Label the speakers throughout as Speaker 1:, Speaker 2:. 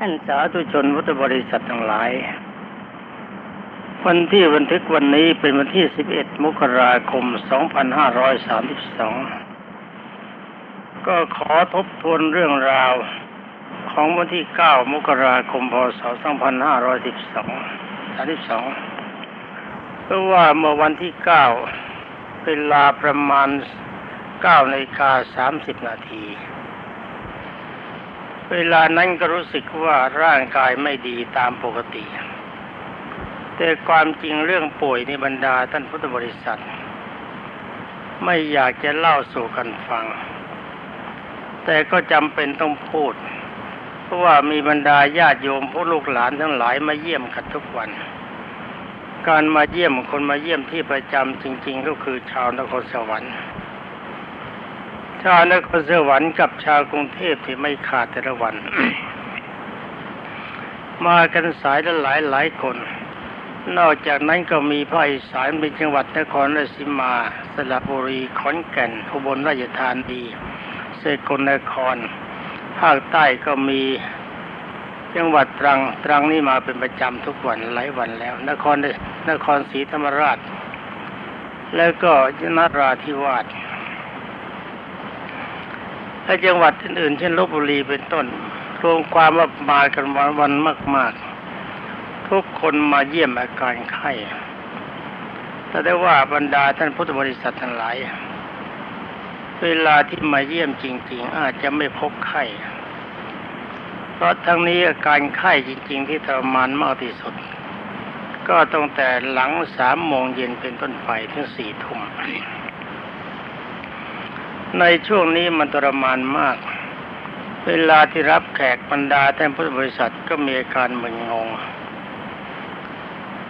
Speaker 1: ท่านสาธุชนพุทธบริษัททั้งหลาย วันที่บันทึกวันนี้เป็นวันที่ 11 มกราคม 2532 ก็ขอทบทวนเรื่องราวของวันที่ 9 มกราคม พศ 2512 32เพราะว่าเมื่อวันที่ 9 เวลาประมาณ9นาฬิกา30 นาที เวลานั้นก็รู้สึกว่าร่างกายไม่ดีตามปกติ แต่ความจริงเรื่องป่วยในบรรดาท่านพุทธบริษัท ไม่อยากจะเล่าสู่กันฟัง แต่ก็จำเป็นต้องพูด เพราะว่ามีบรรดาญาติโยมผู้ลูกหลานทั้งหลายมาเยี่ยมกันทุกวัน การมาเยี่ยมคนมาเยี่ยมที่ประจำจริง ๆ ก็คือชาวนครสวรรค์ ชาวนครสวรรค์กับชาวกรุงเทพที่ไม่ขาดแต่ละวัน มากันสายละหลายหลายคน นอกจากนั้นก็มีภาคอีสานเป็นจังหวัดนครราชสีมา สระบุรีขอนแก่นอุบลราชธานีสกลนคร ภาคใต้ก็มีจังหวัดตรังตรังนี่มาเป็นประจำทุกวันหลายวันแล้ว นครนครศรีธรรมราช แล้วก็ยนราธิวาส และจังหวัดอื่นๆ เช่นลบบุรีเป็นต้น รวมความว่ามากันวันวันมาก ๆ ทุกคนมาเยี่ยมอาการไข้แต่ได้ว่าบรรดาท่านพุทธบริษัททั้งหลาย เวลาที่มาเยี่ยมจริง ๆ อาจจะไม่พบไข้เพราะทั้งนี้อาการไข้จริง ๆ ที่ทรมานมากที่สุด ก็ตั้งแต่หลังสามโมงเย็นเป็นต้นไปถึงสี่ทุ่ม ในช่วงนี้มันทรมานมาก เวลาที่รับแขกบรรดาท่านพุทธบริษัทก็มีอาการมึนงง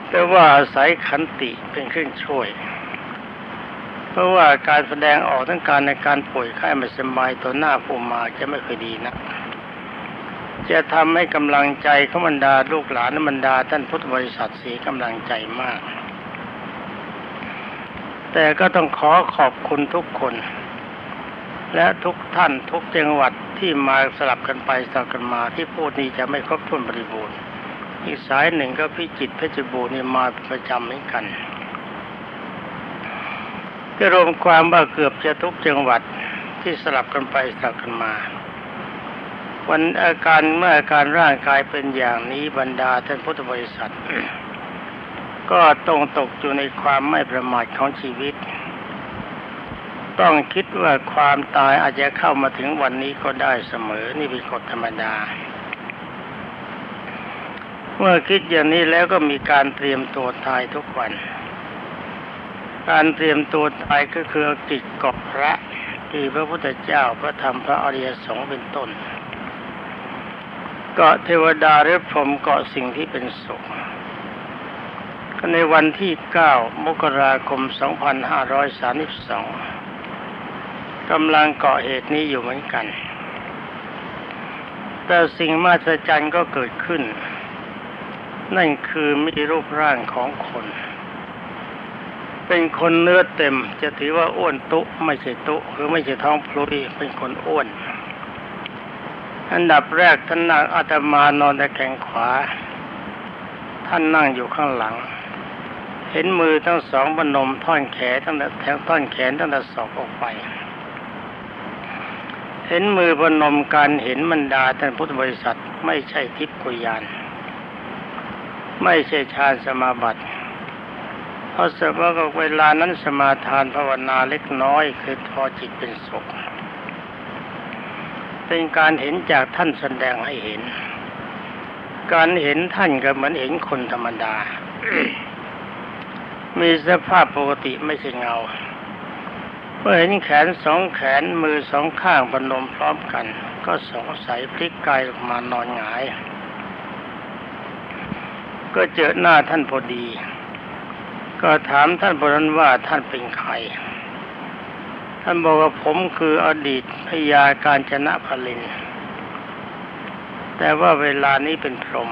Speaker 1: แต่ว่าอาศัยขันติเป็นเครื่องช่วย เพราะว่าการแสดงออกทั้งการในการป่วยไข้ไม่สบายต่อหน้าผู้มาจะไม่ค่อยดีนะจะทำให้กำลังใจของบรรดาลูกหลานและบรรดาท่านพุทธบริษัทเสียกำลังใจมาก แต่ก็ต้องขอขอบคุณทุกคน และทุกท่านทุกจังหวัดที่มาสลับกันไปสลับกันมาที่พูดนี้จะไม่ครบถ้วนบริบูรณ์ อีกสายหนึ่งก็พิจิตเพชรบูรณ์นี่มาเป็นประจำเหมือนกันก็รวมความว่าเกือบจะทุกจังหวัดที่สลับกันไปสลับกันมา วันอาการเมื่ออาการร่างกายเป็นอย่างนี้บรรดาท่านพุทธบริษัท ก็ต้องตกอยู่ในความไม่ประมาทของชีวิต ต้องคิดว่าความตายอาจจะเข้ามาถึงวันนี้ก็ได้เสมอ นี่เป็นกฎธรรมดา เมื่อคิดอย่างนี้แล้วก็มีการเตรียมตัวตายทุกวัน การเตรียมตัวตายก็คือกิจกอบพระคือพระพุทธเจ้าพระธรรมพระอริยสงฆ์เป็นต้นเกาะเทวดาหรือพรมเกาะสิ่งที่เป็นสุขก็ในวันที่ 9 มกราคม 2532 กำลังเกาะเหตุนี้อยู่เหมือนกัน แต่สิ่งมหัศจรรย์ก็เกิดขึ้น นั่นคือมีรูปร่างของคน เป็นคนเนื้อเต็ม จะถือว่าอ้วนตุไม่ใช่ตุคือไม่ใช่ท้องพลุยเป็นคนอ้วน อันดับแรกท่านนั่งอาตมานอนตะแคงขวา ท่านนั่งอยู่ข้างหลังเห็นมือทั้งสองบนมท่อนแขนตั้งแต่แถวท่อนแขนตั้งแต่ศอกออกไป เห็นมือบนมการเห็นบรรดาท่านพุทธบริษัทไม่ใช่ทิพย์กุยาน ไม่ใช่ฌานสมาบัติเพราะสมว่าเวลานั้นสมาทานภาวนาเล็กน้อยคือพอจิตเป็นสุขเป็นการเห็นจากท่านแสดงให้เห็น การเห็นท่านก็เหมือนเห็นคนธรรมดา มีสภาพปกติไม่ใช่เงา มื่อเห็นแขนสองแขนมือสองข้างพนมพร้อมกัน ก็สงสัยพลิกกายออกมานอนหงาย ก็เจอหน้าท่านพอดี ก็ถามท่านพนั้นว่าท่านเป็นใคร ท่านบอกว่าผมคืออดีตพญาการชนะพลิน แต่ว่าเวลานี้เป็นพรหม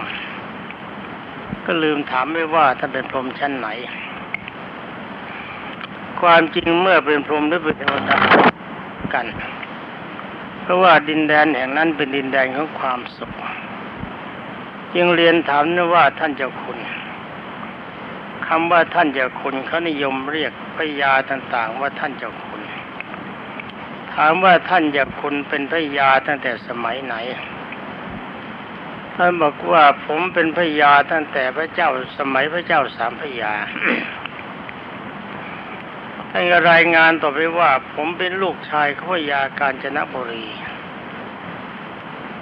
Speaker 1: ก็ลืมถามไม่ว่าท่านเป็นพรหมชั้นไหน ความจริงเมื่อเป็นพรหมหรือเป็นเทวดากัน เพราะว่าดินแดนแห่งนั้นเป็นดินแดนของความสุข จึงเรียนถามนะว่าท่านเจ้าคุณคำว่าท่านเจ้าคุณเขานิยมเรียกพยาต่าง ๆ ว่าท่านเจ้าคุณ ถามว่าท่านเจ้าคุณเป็นพยาตั้งแต่สมัยไหนท่านบอกว่าผมเป็นพระยาตั้งแต่พระเจ้าสมัยพระเจ้าสามพระยา ท่านก็รายงานต่อไปว่า ผมเป็นลูกชายของพยากาญจนบุรี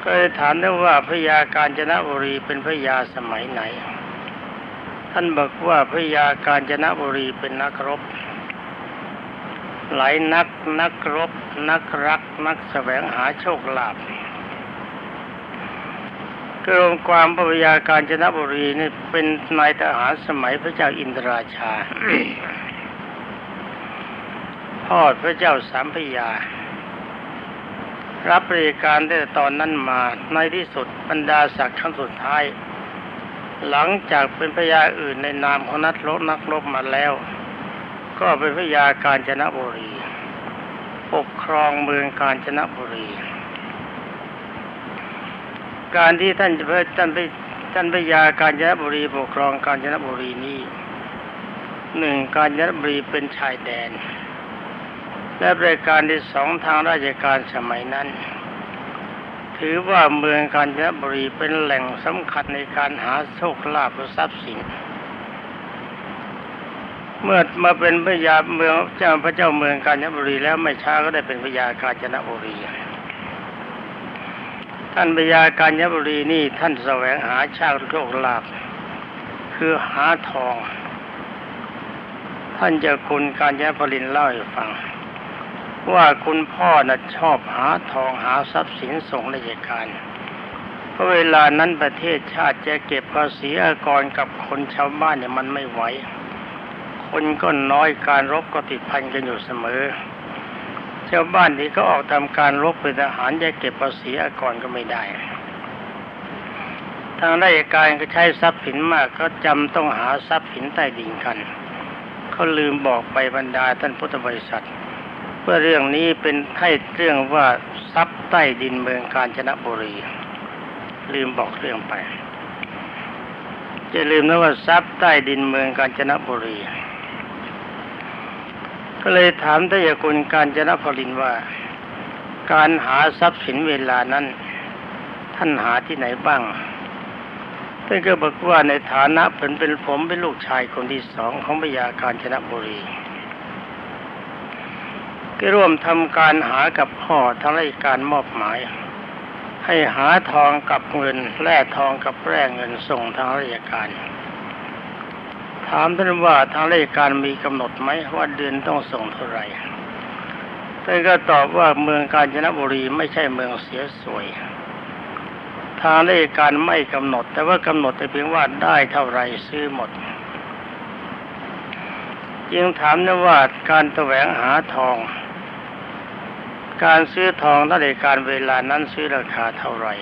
Speaker 1: ก็ยถามได้ว่าพยากาญจนบุรีเป็นพยาสมัยไหน ท่านบอกว่าพยากาญจนบุรีเป็นนักรบ หลายนักนักรบ นักรัก นักแสวงหาโชคลาภกรมความพระยาการจนบุรีนี่เป็นนายทหารสมัยพระเจ้าอินทราชา พ่อพระเจ้าสามพยา รับบริการได้ตอนนั้นมาในที่สุดบรรดาศักดิ์ขั้นสุดท้าย หลังจากเป็นพยาอื่นในนามของนักรบนักรบมาแล้ว ก็เป็นพยาการจนบุรีปกครองเมืองกาญจนบุรี การที่ท่านจะท่านไปท่านพยากาญจนบุรีปกครองกาญจนบุรีนี้หนึ่งกาญจนบุรีเป็นชายแดน และบริการที่สองทางราชการสมัยนั้น ถือว่าเมืองกาญจนบุรีเป็นแหล่งสำคัญในการหาโชคลาภและทรัพย์สิน เมื่อมาเป็นพระยาเมืองเจ้าพระเจ้าเมืองกาญจนบุรีแล้วไม่ช้าก็ได้เป็นพระยากาญจนบุรีท่านพระยากาญจนบุรีนี่ท่านแสวงหาชาติโชคลาภคือหาทอง ท่านเจ้าคุณกาญจนพลินเล่าให้ฟัง ว่าคุณพ่อน่ะชอบหาทองหาทรัพย์สินส่งราชการเพราะเวลานั้นประเทศชาติจะเก็บภาษีอากรกับคนชาวบ้านเนี่ยมันไม่ไหว คนก็น้อยการรบก็ติดพันกันอยู่เสมอ ชาวบ้านที่เขาออกทำการรบเป็นทหารจะเก็บภาษีอากรก็ไม่ได้ ทางราชการก็ใช้ทรัพย์สินมากก็จำต้องหาทรัพย์สินใต้ดินกันเขาลืมบอกไปบรรดาท่านพุทธบริษัท เพื่อเรื่องนี้เป็นให้เรื่องว่าทรัพย์ใต้ดินเมืองกาญจนบุรี ลืมบอกเรื่องไปจะลืมนะว่าทรัพย์ใต้ดินเมืองกาญจนบุรี ก็เลยถามทายาคุณการจนพลินว่า การหาทรัพย์สินเวลานั้น ท่านหาที่ไหนบ้างท่านก็บอกว่าในฐานะผมเป็นผมเป็นลูกชายคนที่สองของพระยาการชนบุรี ก็ร่วมทำการหากับพ่อทางราชการมอบหมาย ให้หาทองกับเงินแร่ทองกับแร่เงินส่งทางราชการ ถามท่านว่าทางราชการมีกำหนดไหมว่าเดือนต้องส่งเท่าไหร่ท่านก็ตอบว่าเมืองกาญจนบุรีไม่ใช่เมืองเสียสวย ทางราชการไม่กำหนด แต่ว่ากำหนดแต่เพียงว่าได้เท่าไรซื้อหมดจึงถามนะว่าการแสวงหาทอง การซื้อทองทางราชการเวลานั้นซื้อราคาเท่าไหร่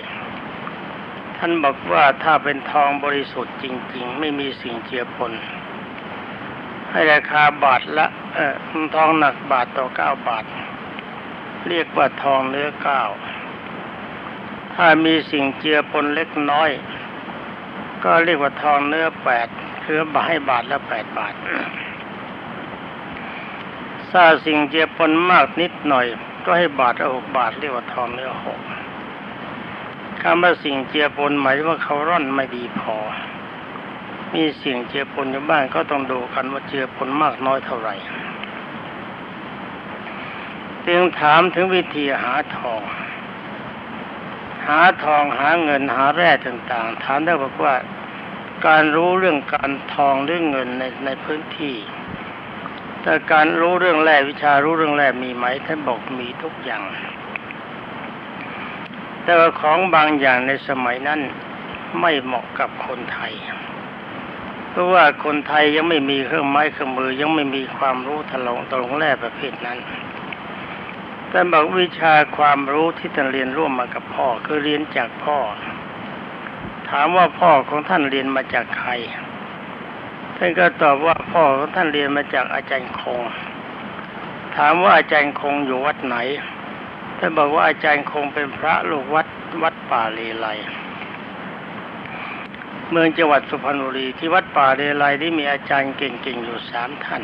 Speaker 1: ท่านบอกว่าถ้าเป็นทองบริสุทธิ์จริง ๆ ไม่มีสิ่งเจือปนให้ราคาบาทละเออทองหนักบาทต่อเก้าบาท เรียกว่าทองเนื้อเก้าถ้ามีสิ่งเจือปนเล็กน้อย ก็เรียกว่าทองเนื้อแปดคือบาทให้บาทละแปดบาทถ้าสิ่งเจือปนมากนิดหน่อย ก็ให้บาทละหกบาทเรียกว่าทองเนื้อหกคำว่าสิ่งเจือปนหมายว่าเขาร่อนไม่ดีพอ มีสิ่งเจือปนอยู่บ้างก็ต้องดูกันว่าเจือปนมากน้อยเท่าไหร่จึงถามถึงวิธีหาทอง หาทองหาเงินหาแร่ต่างๆ ถามได้บอกว่า การรู้เรื่องการทองเรื่องเงินในในพื้นที่ แต่การรู้เรื่องแร่วิชารู้เรื่องแร่มีไหมท่านบอกมีทุกอย่าง แต่ของบางอย่างในสมัยนั้นไม่เหมาะกับคนไทย เพราะว่าคนไทยยังไม่มีเครื่องไม้เครื่องมือยังไม่มีความรู้ทะลงตรงแร่ประเภทนั้นแต่บอกวิชาความรู้ที่ท่านเรียนร่วมมากับพ่อคือเรียนจากพ่อ ถามว่าพ่อของท่านเรียนมาจากใคร ท่านก็ตอบว่าพ่อของท่านเรียนมาจากอาจารย์คง ถามว่าอาจารย์คงอยู่วัดไหน ท่านบอกว่าอาจารย์คงเป็นพระลูกวัดวัดป่าเลไลเมืองจังหวัดสุพรรณบุรีที่วัดป่าเรไลที่มีอาจารย์เก่งๆอยู่สามท่าน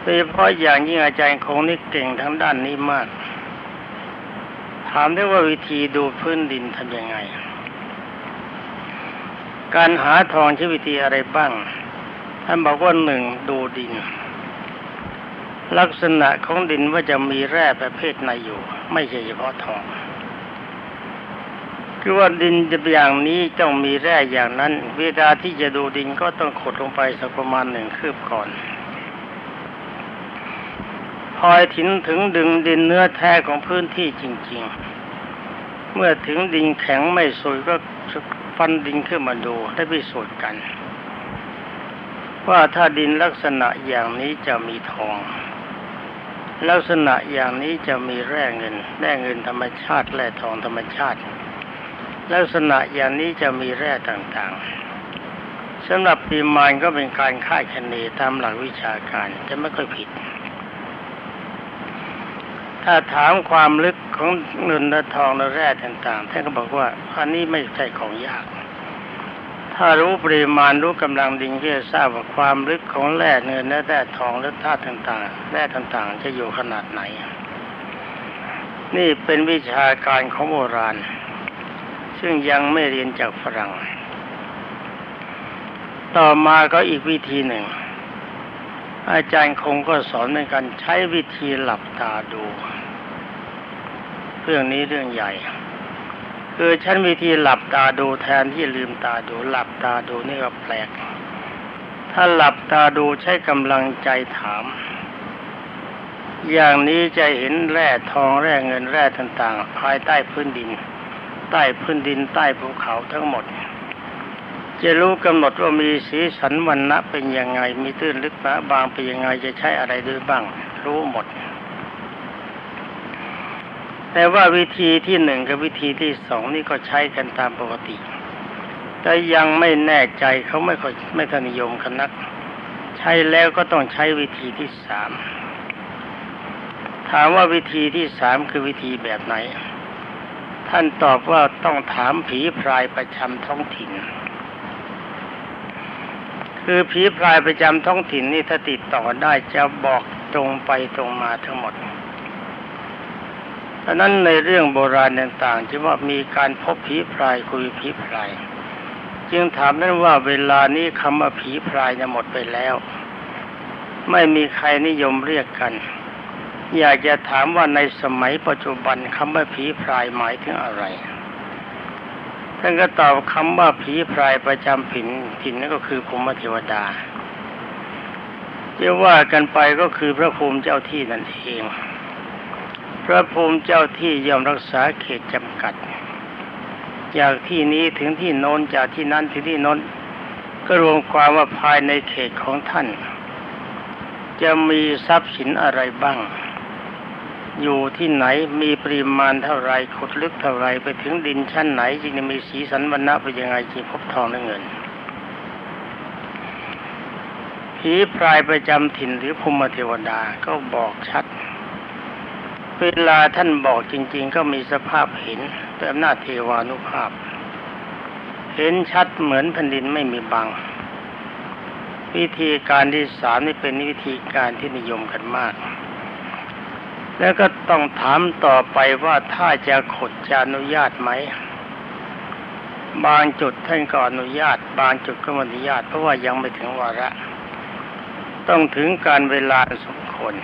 Speaker 1: โดยเฉพาะอย่างยิ่งอาจารย์คงนี่เก่งทั้งด้านนี้มาก ถามได้ว่าวิธีดูพื้นดินทำยังไง การหาทองใช้วิธีอะไรบ้าง ท่านบอกว่าหนึ่งดูดิน ลักษณะของดินว่าจะมีแร่ประเภทไหนอยู่ ไม่ใช่เฉพาะทองคือว่าดินจะอย่างนี้ต้องมีแร่อย่างนั้น เวลาที่จะดูดินก็ต้องขุดลงไปสักประมาณหนึ่งคืบก่อนพอถึงถึงดึงดินเนื้อแท้ของพื้นที่จริง ๆ เมื่อถึงดินแข็งไม่สวยก็ ฟันดินขึ้นมาดูได้พิสูจน์กัน ว่าถ้าดินลักษณะอย่างนี้จะมีทอง ลักษณะอย่างนี้จะมีแร่เงินแร่เงินธรรมชาติแร่ทองธรรมชาติ ลักษณะอย่างนี้จะมีแร่ต่างๆสำหรับปริมาณก็เป็นการคาดคะเนตามหลักวิชาการจะไม่ค่อยผิด ถ้าถามความลึกของเงินและทองและแร่ต่างๆท่านก็บอกว่าอันนี้ไม่ใช่ของยาก ถ้ารู้ปริมาณรู้กำลังดินก็จะทราบว่าความลึกของแร่เงินและแร่ทองและธาตุต่างๆแร่ต่างๆ จะอยู่ขนาดไหน นี่เป็นวิชาการของโบราณ ซึ่งยังไม่เรียนจากฝรั่ง ต่อมาก็อีกวิธีหนึ่ง อาจารย์คงก็สอนเหมือนกันใช้วิธีหลับตาดู เรื่องนี้เรื่องใหญ่ คือฉันวิธีหลับตาดูแทนที่ลืมตาดู หลับตาดูนี่ก็แปลก ถ้าหลับตาดูใช้กำลังใจถาม อย่างนี้จะเห็นแร่ทองแร่เงินแร่ต่าง ๆ ภายใต้พื้นดิน ใต้พื้นดินใต้ภูเขาทั้งหมด จะรู้กำหนดว่ามีสีสันวันณะเป็นยังไง มีตื้นลึกหนาบางเป็นยังไงจะใช้อะไรด้วยบ้าง รู้หมด แต่ว่าวิธีที่หนึ่งกับวิธีที่สองนี่ก็ใช้กันตามปกติ แต่ยังไม่แน่ใจเขาไม่ค่อยไม่ทนิยมกันนัก ใช้แล้วก็ต้องใช้วิธีที่สามถามว่าวิธีที่สามคือวิธีแบบไหน ท่านตอบว่าต้องถามผีพรายประจำท้องถิ่น คือผีพรายประจำท้องถิ่นนี่ถ้าติดต่อได้จะบอกตรงไปตรงมาทั้งหมดดังนั้นในเรื่องโบราณต่างๆที่ว่ามีการพบผีพรายคุยผีพราย จึงถามนั้นว่าเวลานี้คำว่าผีพรายจะหมดไปแล้ว ไม่มีใครนิยมเรียกกัน อยากจะถามว่าในสมัยปัจจุบันคำว่าผีพรายหมายถึงอะไร ท่านก็ตอบคำว่าผีพรายประจำถิ่นถิ่นนั่นก็คือภูมิเทวดาจะว่ากันไปก็คือพระภูมิเจ้าที่นั่นเอง พระภูมิเจ้าที่ยอมรักษาเขตจำกัด จากที่นี้ถึงที่โน้นจากที่นั้นถึงที่โน้นก็รวมความว่าภายในเขตของท่าน จะมีทรัพย์สินอะไรบ้าง อยู่ที่ไหนมีปริมาณเท่าไรขุดลึกเท่าไรไปถึงดินชั้นไหนจึงจะมีสีสันวรรณะเป็นยังไงจึงพบทองและเงินผีพรายประจำถิ่นหรือภูมิเทวดาก็บอกชัด เวลาท่านบอกจริง ๆ ก็มีสภาพเห็นแต่อำนาจเทวานุภาพ เห็นชัดเหมือนแผ่นดินไม่มีบัง วิธีการที่สามนี่เป็นวิธีการที่นิยมกันมาก แล้วก็ต้องถามต่อไปว่าถ้าจะขดจะอนุญาตไหม บางจุดท่านก็อนุญาต บางจุดก็ไม่อนุญาตเพราะว่ายังไม่ถึงวาระ ต้องถึงการเวลาสมควร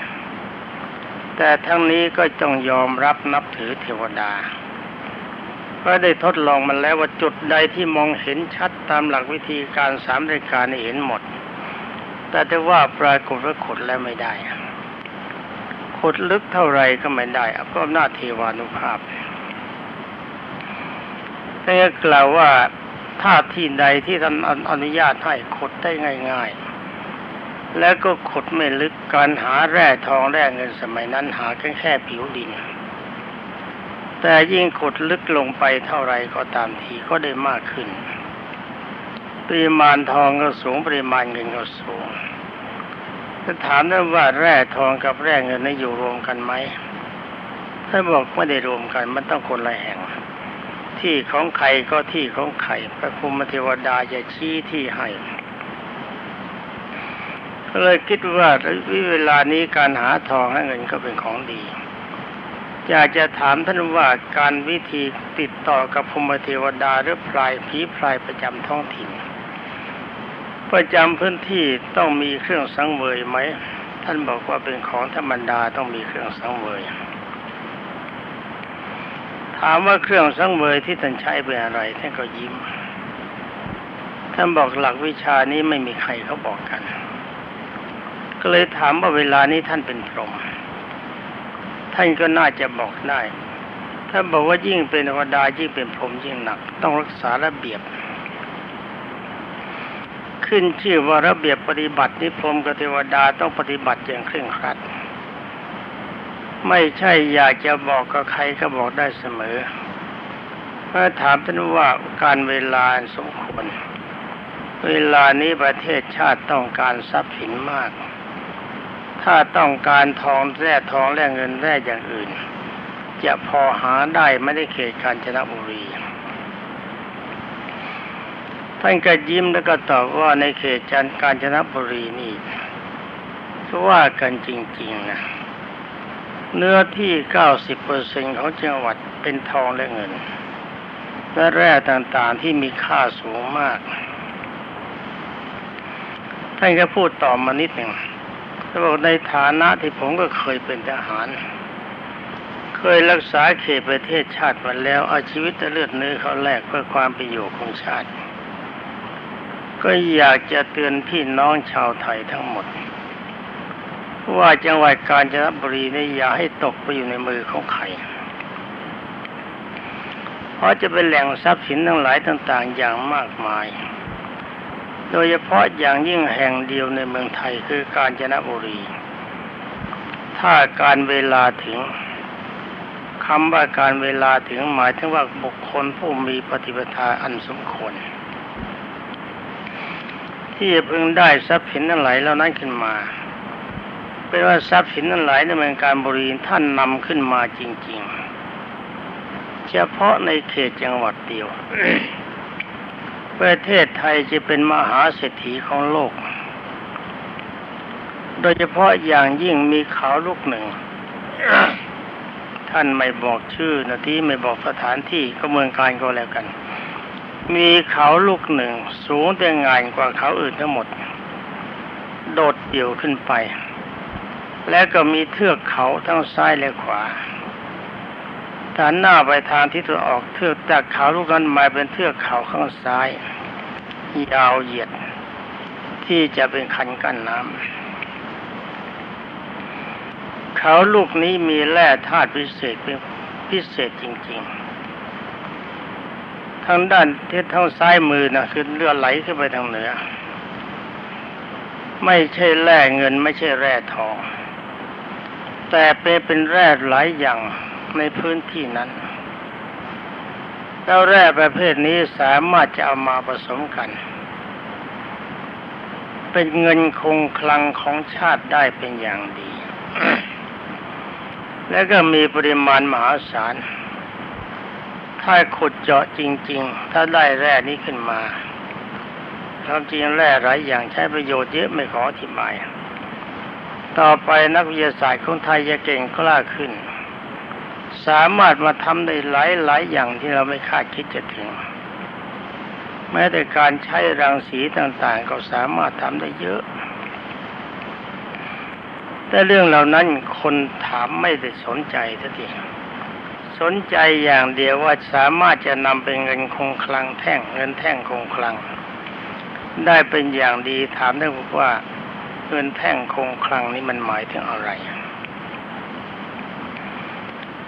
Speaker 1: แต่ทั้งนี้ก็ต้องยอมรับนับถือเทวดาเพราะได้ทดลองมันแล้วว่าจุดใดที่มองเห็นชัดตามหลักวิธีการสามรายการเห็นหมด แต่ถ้าว่าปรากฏว่าขดแล้วไม่ได้ ขุดลึกเท่าไรก็ไม่ได้เพราะอำนาจเทวานุภาพแต่กล่าวว่าถ้าที่ใดที่ท่านอนุญาตให้ขุดได้ง่าย ๆ แล้วก็ขุดไม่ลึกการหาแร่ทองแร่เงินสมัยนั้นหาแค่แค่ผิวดิน แต่ยิ่งขุดลึกลงไปเท่าไรก็ตามทีก็ได้มากขึ้น ปริมาณทองก็สูงปริมาณเงินก็สูง ถ้าถามได้ว่าแร่ทองกับแร่เงินนั้นอยู่รวมกันไหมถ้าบอกไม่ได้รวมกัน มันต้องคนละแห่ง ที่ของใครก็ที่ของใครพระภูมิเทวดาจะชี้ที่ให้ก็เลยคิดว่าเวลานี้การหาทองให้เงินก็เป็นของดีอยากจะถามท่านว่าการวิธีติดต่อกับภูมิเทวดาหรือพลายผีพลายประจำท้องถิ่น ประจำพื้นที่ต้องมีเครื่องสังเวยไหม ท่านบอกว่าเป็นของธรรมดาต้องมีเครื่องสังเวยถามว่าเครื่องสังเวยที่ท่านใช้เป็นอะไร ท่านก็ยิ้ม ท่านบอกหลักวิชานี้ไม่มีใครเขาบอกกัน ก็เลยถามว่าเวลานี้ท่านเป็นพรหมท่านก็น่าจะบอกได้ ถ้าบอกว่ายิ่งเป็นเทวดายิ่งเป็นพรหมยิ่งหนัก ต้องรักษาระเบียบ ขึ้นชื่อว่าระเบียบปฏิบัตินิพรมกเทวดาต้องปฏิบัติอย่างเคร่งครัด ไม่ใช่อยากจะบอกกับใครก็บอกได้เสมอเมื่อถามท่านว่าการเวลาสมควร เวลานี้ประเทศชาติต้องการทรัพย์สินมาก ถ้าต้องการทองแร่ทองแร่เงินแร่อย่างอื่น จะพอหาได้ไม่ได้เขตกาญจนบุรีานก็ยิ้มแล้วก็ตอบว่าในเขตจันกาญจนบุรีนี่ว่ากันจริงๆนะเนื้อที่ 90%ของจังหวัดเป็นทองและเงิน และแร่ต่างๆที่มีค่าสูงมาก ท่านก็พูดต่อมานิดหนึ่งเขาบอกในฐานะที่ผมก็เคยเป็นทหาร เคยรักษาเขตประเทศชาติมาแล้ว เอาชีวิตและเลือดเนื้อเขาแลกเพื่อความประโยชน์ของชาติ ก็อยากจะเตือนพี่น้องชาวไทยทั้งหมด ว่าจังหวัดกาญจนบุรีนี่อย่าให้ตกไปอยู่ในมือของใครเพราะจะเป็นแหล่งทรัพย์สินทั้งหลายต่าง ๆ อย่างมากมาย โดยเฉพาะอย่างยิ่งแห่งเดียวในเมืองไทยคือกาญจนบุรี ถ้าการเวลาถึงคำว่าการเวลาถึงหมายถึงว่าบุคคลผู้มีปฏิปทาอันสมควร ที่จะพึงได้ทรัพย์สินทั้งหลเหล่านั้นขึ้นมาเป็นว่าทรัพย์สินทั้งหลในเมืองการบุรีท่านนำขึ้นมาจริง ๆ เฉพาะในเขตจังหวัดเดียว ประเทศไทยจะเป็นมหาเศรษฐีของโลก โดยเฉพาะอย่างยิ่งมีเขาลูกหนึ่ง ท่านไม่บอกชื่อนะที่ไม่บอกสถานที่ก็เมืองการก็แล้วกัน มีเขาลูกหนึ่ง สูงแต่งานกว่าเขาอื่นทั้งหมด โดดเดี่ยวขึ้นไป และก็มีเทือกเขาทั้งซ้ายและขวาฐานหน้าไปทางทิศตะออกเทือกจากเขาลูกนั้นมาเป็นเทือกเขาข้างซ้าย ยาวเหยียด ที่จะเป็นคันกั้นน้ำเขาลูกนี้มีแร่ธาตุพิเศษเป็นพิเศษจริง ๆ ทางด้านทิศทางซ้ายมือนะคือเลือดไหลขึ้นไปทางเหนือ ไม่ใช่แร่เงินไม่ใช่แร่ทอง แต่เป็นแร่หลายอย่างในพื้นที่นั้น แล้วแร่ประเภทนี้สามารถจะเอามาผสมกัน เป็นเงินคงคลังของชาติได้เป็นอย่างดี แล้วก็มีปริมาณมหาศาล ถ้าขุดเจาะจริง ๆ ถ้าได้แร่นี้ขึ้นมาความจริงแร่หลายอย่างใช้ประโยชน์เยอะไม่ขออธิบาย ต่อไปนักวิทยาศาสตร์ของไทยจะเก่งกล้าขึ้น สามารถมาทำได้หลายหลายอย่างที่เราไม่คาดคิดจะถึง แม้แต่การใช้รังสีต่างๆ ก็สามารถทำได้เยอะ แต่เรื่องเหล่านั้นคนถามไม่ได้สนใจสักที สนใจอย่างเดียวว่าสามารถจะนำเป็นเงินคงคลังแท่งเงินแท่งคงคลัง ได้เป็นอย่างดีถามได้ว่าเงินแท่งคงคลังนี้มันหมายถึงอะไร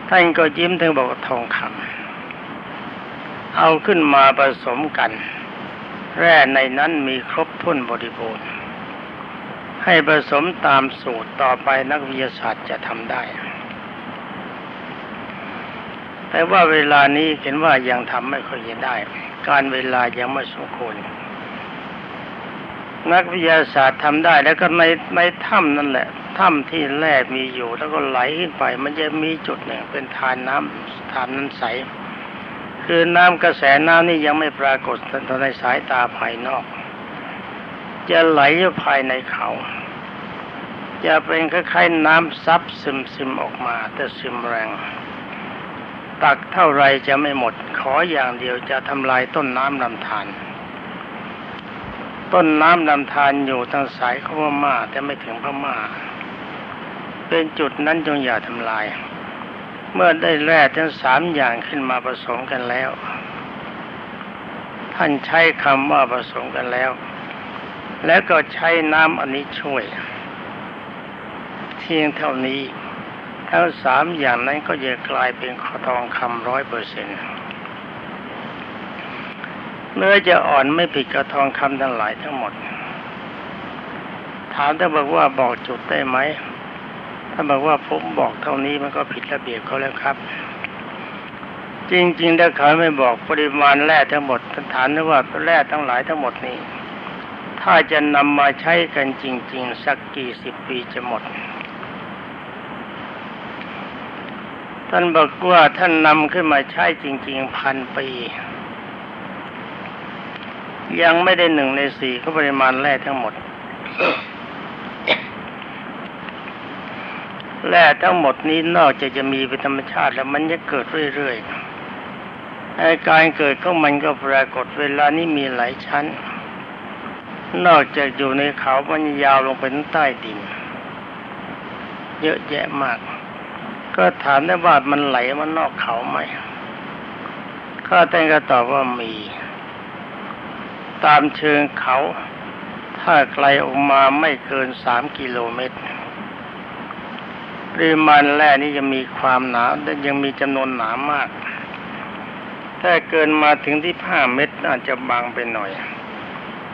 Speaker 1: ท่านก็ยิ้มถึงบอกทองคำเอาขึ้นมาผสมกัน แร่ในนั้นมีครบถ้วนบริบูรณ์ ให้ผสมตามสูตรต่อไปนักวิทยาศาสตร์จะทำได้ แต่ว่าเวลานี้เห็นว่ายังทำไม่ค่อยจะได้ การเวลายังไม่สมควรนักวิทยาศาสตร์ทำได้แล้วก็ในในถ้ำนั่นแหละถ้ำที่แร่มีอยู่แล้วก็ไหลขึ้นไป มันจะมีจุดหนึ่งเป็นทานน้ำทานนั้นใส คือน้ำกระแสน้ำนี่ยังไม่ปรากฏในสายตาภายนอก จะไหลอยู่ภายในเขา จะเป็นคล้ายๆน้ำซับซึมซึมๆออกมา แต่ซึมแรง ตักเท่าไรจะไม่หมด ขออย่างเดียวจะทำลายต้นน้ำลำธารต้นน้ำลำธารอยู่ทางสายเข้าพม่าแต่ไม่ถึงพม่า เป็นจุดนั้นจงอย่าทำลาย เมื่อได้แร่ทั้งสามอย่างขึ้นมาผสมกันแล้ว ท่านใช้คำว่าผสมกันแล้ว แล้วก็ใช้น้ำอันนี้ช่วย เพียงเท่านี้ ทั้งสามอย่างนั้นก็จะกลายเป็นขอทองคำร้อยเปอร์เซ็นต์เนื้อจะอ่อนไม่ผิดกับทองคำทั้งหลายทั้งหมด ถามถ้าบอกว่าบอกจุดได้ไหมถ้าบอกว่าผมบอกเท่านี้มันก็ผิดระเบียบเขาแล้วครับ จริงๆถ้าเขาไม่บอกปริมาณแร่ทั้งหมดท่านถามได้ว่าแร่ทั้งหลายทั้งหมดนี้ ถ้าจะนำมาใช้กันจริง ๆ สักกี่สิบปีจะหมด ท่านบอกว่าท่านนำขึ้นมาใช้จริง ๆ พันปี ยังไม่ได้หนึ่งในสี่ก็ปริมาณแร่ทั้งหมดแร่ทั้งหมดนี้นอกจากจะมีเป็นธรรมชาติแล้วมันจะเกิดเรื่อยๆไอ้การเกิดของมันก็ปรากฏเวลานี้มีหลายชั้น นอกจากอยู่ในเขามันยาวลงไปใต้ดิน เยอะแยะมาก ก็ถามได้ว่ามันไหลมันนอกเขาไหมข้าแต่งก็ตอบว่ามี ตามเชิงเขา ถ้าไกลออกมาไม่เกินสามกิโลเมตรปริมาณแร่นี้ยังมีความหนาและยังมีจำนวนหนามาก ถ้าเกินมาถึงที่ห้าเมตรอาจจะบางไปหน่อย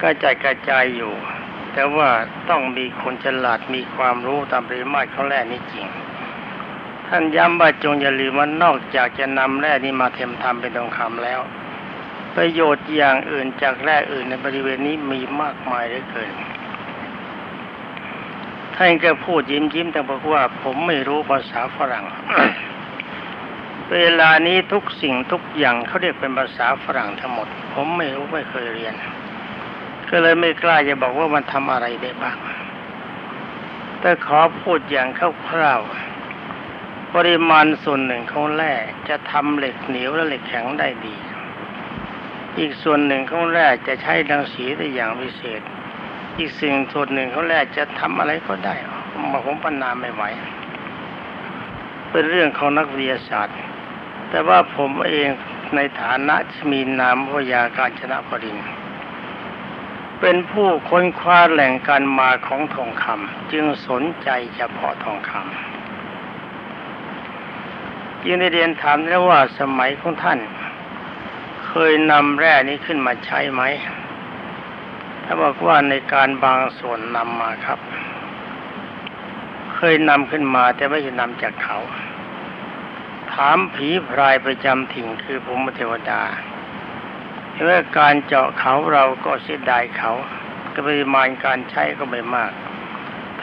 Speaker 1: ก็จายกระจายอยู่ แต่ว่าต้องมีคนฉลาดมีความรู้ตามปริมาตรของแร่นี้จริง ท่านย้ำว่าจงอย่าลืมว่านอกจากจะนำแร่นี้มาเทมทำเป็นทองคำแล้ว ประโยชน์อย่างอื่นจากแร่อื่นในบริเวณนี้มีมากมายเหลือเกินท่านก็พูดยิ้มยิ้มแต่บอกว่า ผมไม่รู้ภาษาฝรั่ง เวลานี้ทุกสิ่งทุกอย่างเขาเรียกเป็นภาษาฝรั่งทั้งหมด ผมไม่รู้ไม่เคยเรียน ก็เลยไม่กล้าจะบอกว่ามันทำอะไรได้บ้างแต่ขอพูดอย่างคร่าวๆ ปริมาณส่วนหนึ่งของแร่จะทำเหล็กเหนียวและเหล็กแข็งได้ดี อีกส่วนหนึ่งของแร่จะใช้ดังสีได้อย่างพิเศษ อีกสิ่งส่วนหนึ่งของแร่จะทำอะไรก็ได้มาผมปัญนาไม่ไหว เป็นเรื่องของนักวิทยาศาสตร์ แต่ว่าผมเองในฐานะมีนามพยาการชนะปรินเป็นผู้ค้นคว้าแหล่งการมาของทองคำจึงสนใจเฉพาะทองคำ จึงได้เรียนถามแล้วว่าสมัยของท่าน เคยนำแร่นี้ขึ้นมาใช้ไหมถ้าบอกว่าในการบางส่วนนำมาครับ เคยนำขึ้นมาแต่ไม่ใช่นำจากเขา ถามผีพรายประจำถิ่นคือภูมิเทวดาเห็นว่าการเจาะเขาเราก็เสียดายเขาก็ปริมาณการใช้ก็ไม่มาก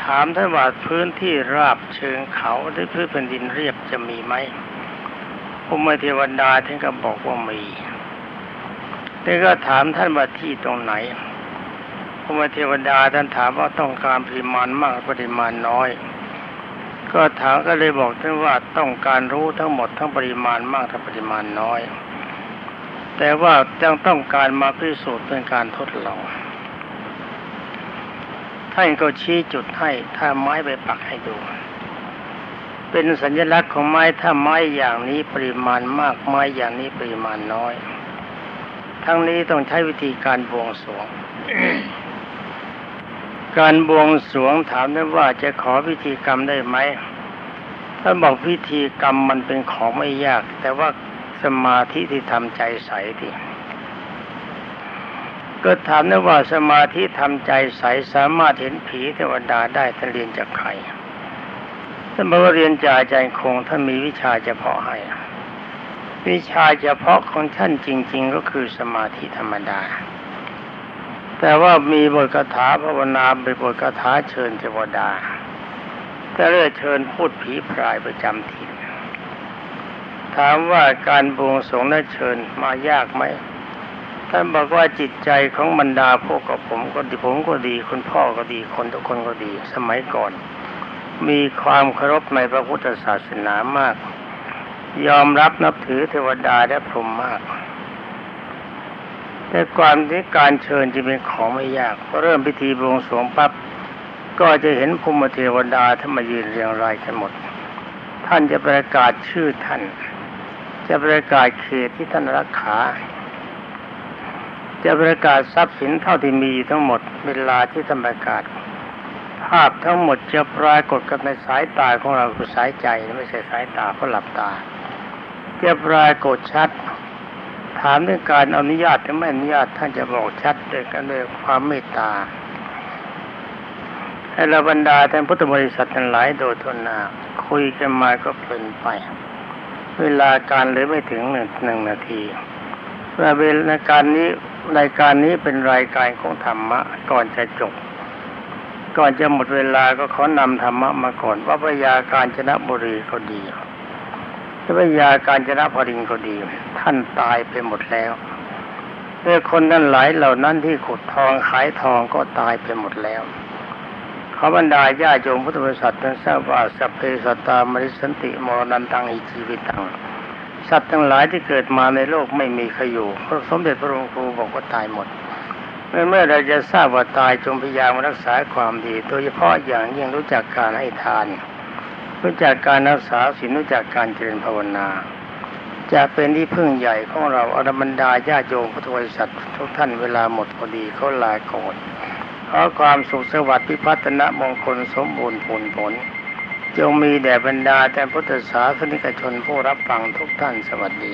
Speaker 1: ถามท่านว่าพื้นที่ราบเชิงเขาหรือพื้นแผ่นดินเรียบจะมีไหม ภูมิเทวดาท่านก็บอกว่ามีแต่ก็ถามท่านว่าที่ตรงไหนภูมิเทวดาท่านถามว่าต้องการปริมาณมากปริมาณน้อย ก็ถามก็เลยบอกท่านว่าต้องการรู้ทั้งหมดทั้งปริมาณมากทั้งปริมาณน้อย แต่ว่ายังต้องการมาพิสูจน์เป็นการทดลองท่านก็ชี้จุดให้ถ้าไม้ไปปักให้ดู เป็นสัญลักษณ์ของไม้ถ้าไม้อย่างนี้ปริมาณมากไม้อย่างนี้ปริมาณน้อย ทั้งนี้ต้องใช้วิธีการบวงสรวง การบวงสรวงถามได้ว่าจะขอพิธีกรรมได้ไหมถ้าบอกพิธีกรรมมันเป็นของไม่ยาก แต่ว่าสมาธิที่ทำใจใสทีก็ถามได้ว่าสมาธิทำใจใสสามารถเห็นผีเทวดาได้ท่าเรียนจากใคร ท่านบอกว่าเรียนจากอาจารย์คงท่านมีวิชาเฉพาะให้ วิชาเฉพาะของท่านจริง ๆ ก็คือสมาธิธรรมดา แต่ว่ามีบทคาถาภาวนาเป็นบทคาถาเชิญเทวดาแต่เรื่อเชิญพูดผีพรายประจำถิ่นถามว่าการบวงสรงและเชิญมายากไหมท่านบอกว่าจิตใจของบรรดาพวกกับผมก็ดีผมก็ดีคุณพ่อก็ดีคนทุกคนก็ดี สมัยก่อน มีความเคารพในพระพุทธศาสนามาก ยอมรับนับถือเทวดาและพรหมมาก แต่ความที่การเชิญจะเป็นของไม่ยากเริ่มพิธีบวงสรวงปั๊บก็จะเห็นภูมิเทวดาท่านมายืนเรียงรายกันหมด ท่านจะประกาศชื่อท่าน จะประกาศเขตที่ท่านรักษาจะประกาศทรัพย์สินเท่าที่มีทั้งหมดเวลาที่ท่านประกาศ ภาพทั้งหมดจะปรากฏกับในสายตาของเราคือสายใจไม่ใช่สายตาเพราะหลับตาจะปรากฏชัด ถามเรื่องการอนุญาตหรือไม่อนุญาตท่านจะบอกชัดด้วยกันด้วยความเมตตาให้เราบรรดาท่านพุทธบริษัททั้งหลายโดยทนนาคุยกันมาก็เพลินไป เวลาการเหลือไม่ถึงหนึ่งหนึ่งนาทีเวลาการนี้รายการนี้เป็นรายการของธรรมะก่อนจะจบ ก่อนจะหมดเวลาก็ขอนำธรรมะมาก่อนว่าพระยาการจนะบุรีก็ดีพระยาการจนะพรินทร์ก็ดี ท่านตายไปหมดแล้วเมื่อคนนั้นหลายเหล่านั้นที่ขุดทองขายทองก็ตายไปหมดแล้วขอบรรดาญาโยมพุทธบริษัททั้งทราบว่าสัพเพสัตตามริสันติมรณันตังอิชีวิตังสัตว์ทั้งหลายที่เกิดมาในโลกไม่มีใครอยู่พระสมเด็จพระองค์ครูบอกว่าตายหมด เมื่อเมื่อเราจะทราบว่าตายจงพยายามรักษาความดี โดยเฉพาะอย่างยิ่งรู้จักการให้ทาน รู้จักการรักษาศีลรู้จักการเจริญภาวนา จะเป็นที่พึ่งใหญ่ของเราอรบรรดาญาโยมพุทธบริษัททุกท่านเวลาหมดพอดีเขาลาก่อนขอความสุขสวัสดิ์พิพัฒนะมงคลสมบูรณ์ผลผล จงมีแด่บรรดาแต่พุทธศาสนิกชนผู้รับฟังทุกท่านสวัสดี